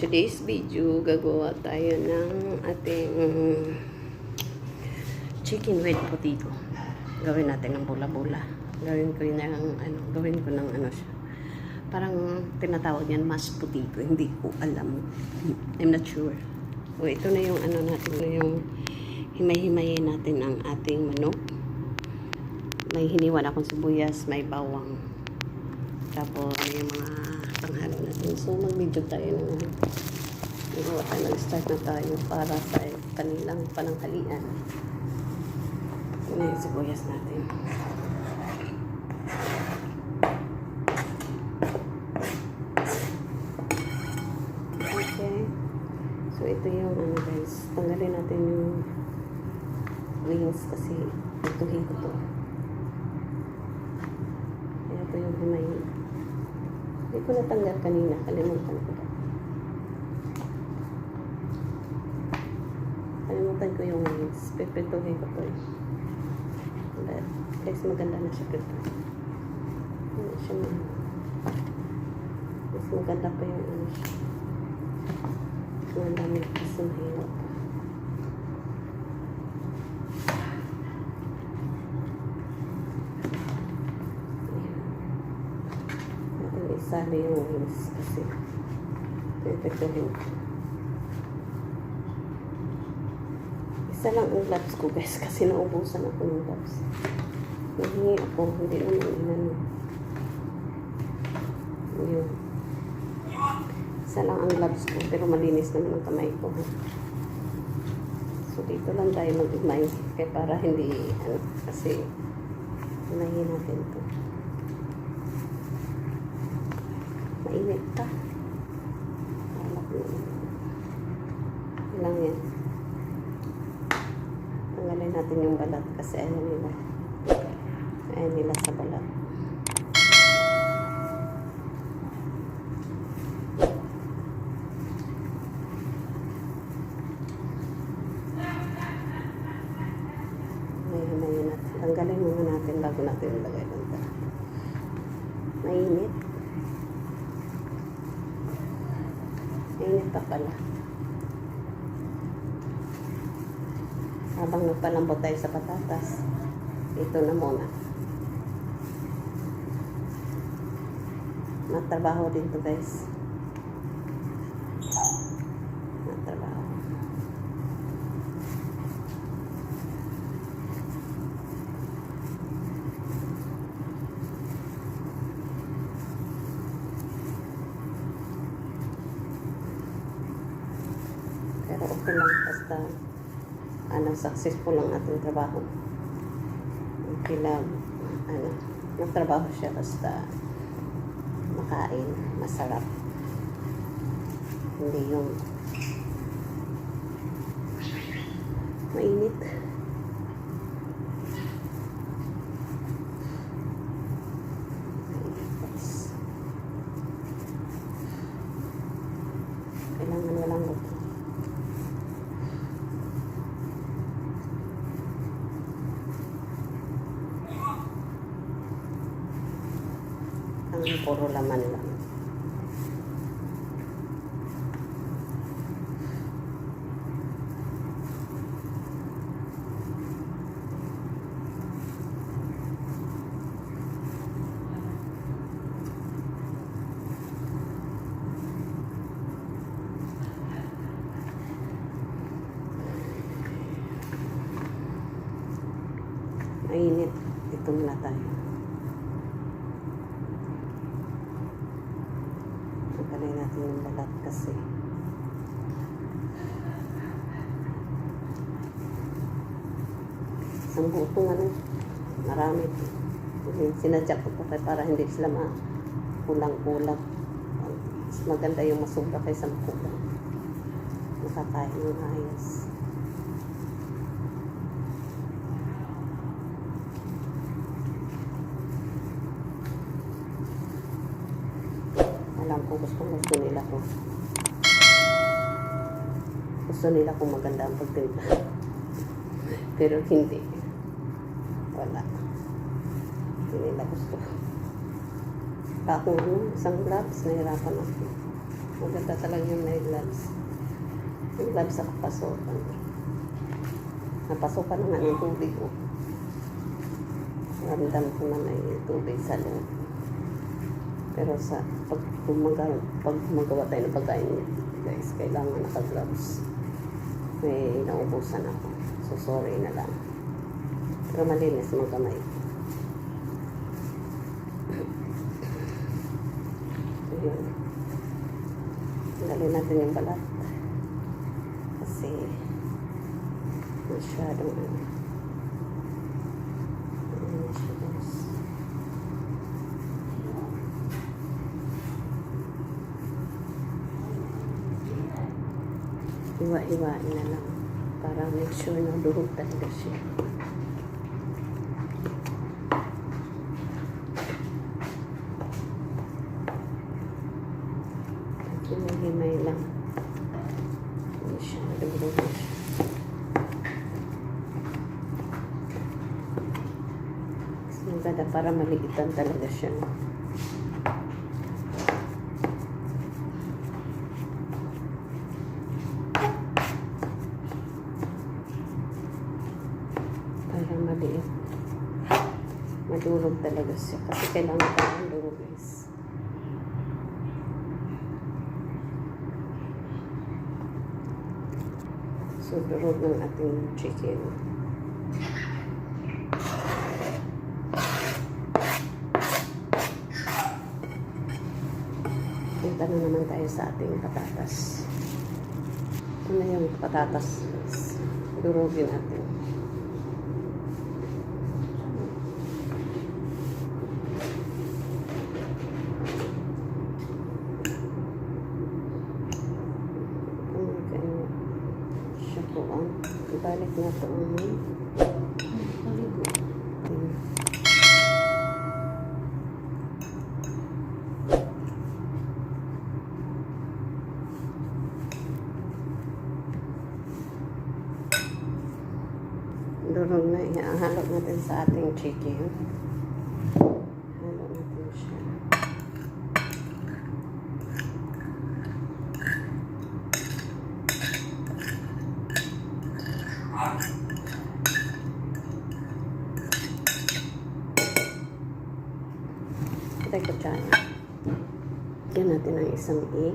today's video, gagawa tayo ng ating chicken with potato. Gawin natin ng bula-bula. Gawin ko ng ano, gawin ko ng ano siya. Parang tinatawag niyan mashed potato. Hindi ko alam. I'm not sure. O ito na yung ano natin, yung himay-himayin natin ang ating manok. May hiniwan akong sibuyas, may bawang. Tapos, yung mga panghalo natin. So, mag-video tayo ng ano. Magawa tayo, nag-start na tayo para sa kanilang pananghalian. Ito na yung sibuyas natin. Okay. So, ito yung ano guys. Tanggalin natin yung wings kasi ituhin ko to. Ito yung himayin. Hindi ko natanggal kanina. Kalimutan ko? Kalimutan ko yung wings. Pipituhin ko to eh. But, guys, maganda na siya pito. Hindi siya na. Mas maganda pa yung ano siya. Ang dami kasi mahirap. Isali yung wings kasi pipituhin ko. Isa lang ang gloves ko guys kasi naubusan ako ng gloves. Nahingi ako, hindi naman inano. Yun. Isa lang ang gloves ko pero malinis naman ang kamay ko. Ha? So dito lang tayo mag-imay kaya para hindi ano, kasi imayin natin to. Mainit mo. Lang yan. Tanggalin natin yung balat kasi ayaw nila. Ayaw nila sa balat. Tanggalin muna natin bago natin ilagay ng. Mainit. Mainit pa pala. Habang nagpalambot tayo sa patatas, ito na muna. Matrabaho din to guys. Matrabaho. Pero okay lang basta ano, successful ang ating trabaho. Okay lang, ano, magtrabaho siya basta makain, masarap. Hindi yung mainit. Kailangan walang luto. ang puro laman lang. Mainit. Ito muna tayo. Tanggalin natin yung balat kasi. Isang butong ano, marami. Sinadya ko pa para hindi sila makulang-kulang. Mas maganda yung masubra kaysa makulang. Nakakain yung ayos. Alam ko gusto gusto nila ko. Gusto nila kung maganda ang pagtinda. Pero hindi. Wala. Hindi nila gusto. ano, isang gloves, nahirapan ako. Maganda talaga yung may gloves. Yung gloves sa kapasukan. Napasukan na nga ng tubig ko. Ramdam ko na may tubig sa loob. Pero sa pag gumaga, pag gumagawa tayo ng pagkain, guys, kailangan naka-gloves. May naubusan ako. So, sorry na lang. Pero malinis mga kamay. Yun. Tanggalin natin yung balat. Kasi, masyadong ano. Iwa-iwain na lang. Para make sure na durog talaga siya. Himay-himay lang. Hindi siya, durog na siya. Maganda para maliitan talaga siya. para maliit. Madurog talaga siya. Kasi kailangan pa ng durog guys. So, durog ng ating chicken. Punta na naman tayo sa ating patatas. Ito na yung patatas. Durugin natin. Siya po ang ibalik na ito Durog na ihahalo natin sa ating chicken. Halo natin siya. Patay ko dyan. Yan natin ang isang egg.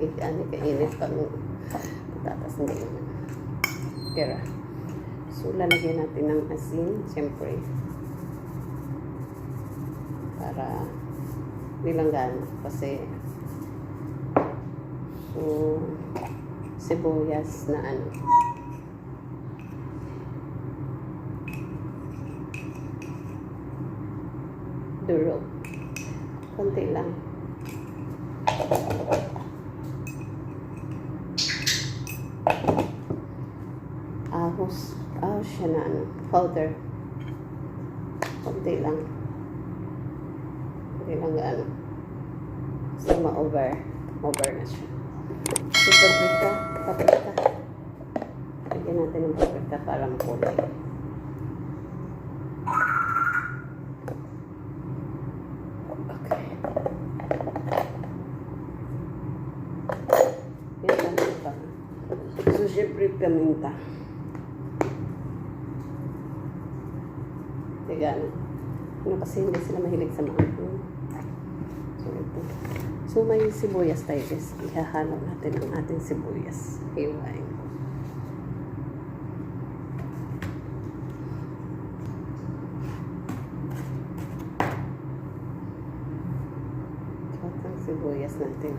Maluto na yung egg. Ano kainit pa ng patatas hindi naman. Pero, so lalagyan natin ng asin, siyempre. Para bilanggan kasi so sibuyas na ano durog konti lang siya na ano powder. Konti lang. Hindi lang gaano so ma-over over na siya. So paprika paprika lagyan natin ng paprika para makulay. Okay. Yan lang ito. So syempre paminta Tiga ano kasi hindi sila mahilig sa mga So, ito. So, may sibuyas tayo guys. Ihahalo natin ang ating sibuyas. Hiwain ito ang sibuyas natin.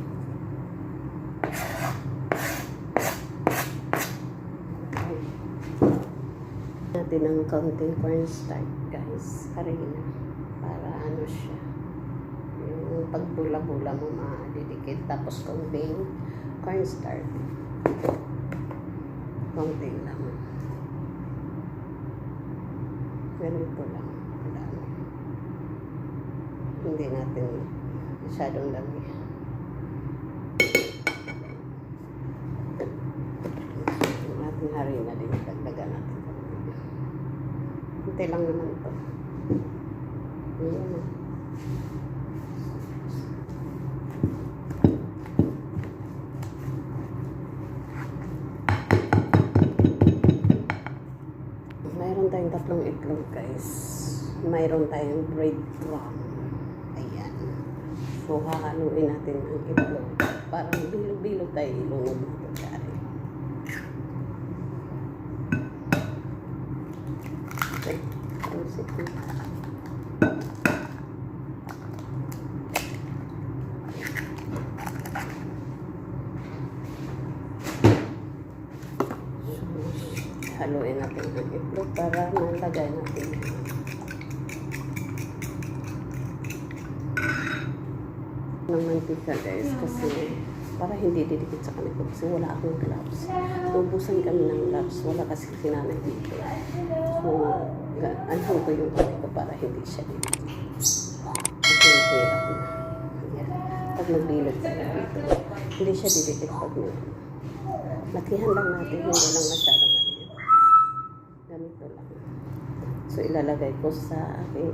Natin ang kaunting cornstarch mascarina para ano siya yung pagbula-bula mo maadidikit tapos kung konting cornstarch. Konting lang ganun po lang. Kadami hindi natin masyadong dami ating harina din. Dagdagan natin. Konti lang naman ito mayroon tayong tatlong itlog, guys. Mayroon tayong bread crumb. Ayan. So, hahaluin natin ang itlog. Parang bilog-bilog tayo ilunod natin, kari. Okay. Ang sige. Haluin natin ang itlog para malagay natin ng mantika guys kasi para hindi didikit sa kanila kasi wala akong gloves. Tubusan kami ng gloves. Wala kasi sinanay dito. So, ano ko yung ko para hindi siya didikit. Kasi hirap na. Ayan. Pag nagbilog tayo dito, hindi siya didikit pag nag Lakihan lang natin, hindi lang masyadong maliit. Ganito lang. So, ilalagay ko sa aking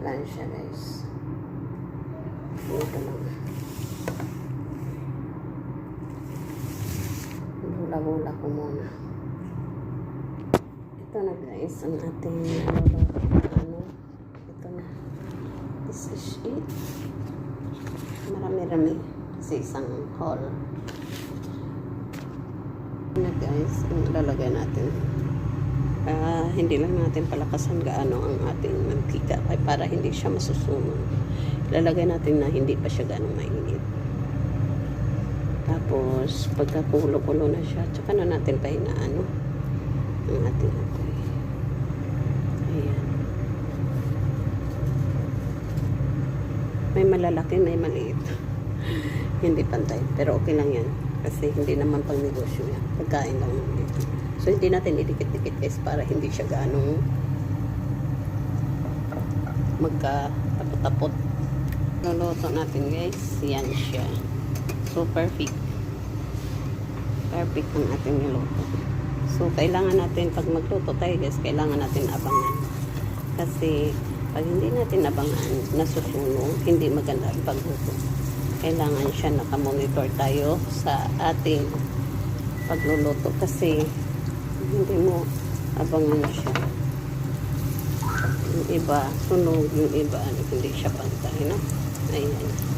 lang siya guys. Ganito lang. Bula-bula ko muna. Ito na guys, ang ating ano. Ito na. This is it. Marami-rami sa isang hall na guys, ang lalagay natin. Ah, hindi lang natin palakasan gaano ang ating mantika ay para hindi siya masusunog. Lalagay natin na hindi pa siya gaano mainit. Tapos, pagka kulo-kulo na siya, tsaka na natin pa inaano ang ating apoy. Ayan. May malalaki, may maliit. hindi pantay. Pero okay lang yan. Kasi hindi naman pang negosyo yan. Pagkain lang naman ito. So, hindi natin idikit-dikit guys para hindi siya ganong magka-tapot-tapot. Luluto natin guys. Yan siya. So, perfect. Perfect ang ating niluto. So, kailangan natin, pag magluto tayo guys, kailangan natin abangan. Kasi, pag hindi natin abangan, nasusunog, hindi maganda ang pagluto kailangan siya nakamonitor tayo sa ating pagluluto kasi hindi mo abangan siya. Yung iba sunog. Yung iba hindi siya pantay no? ayan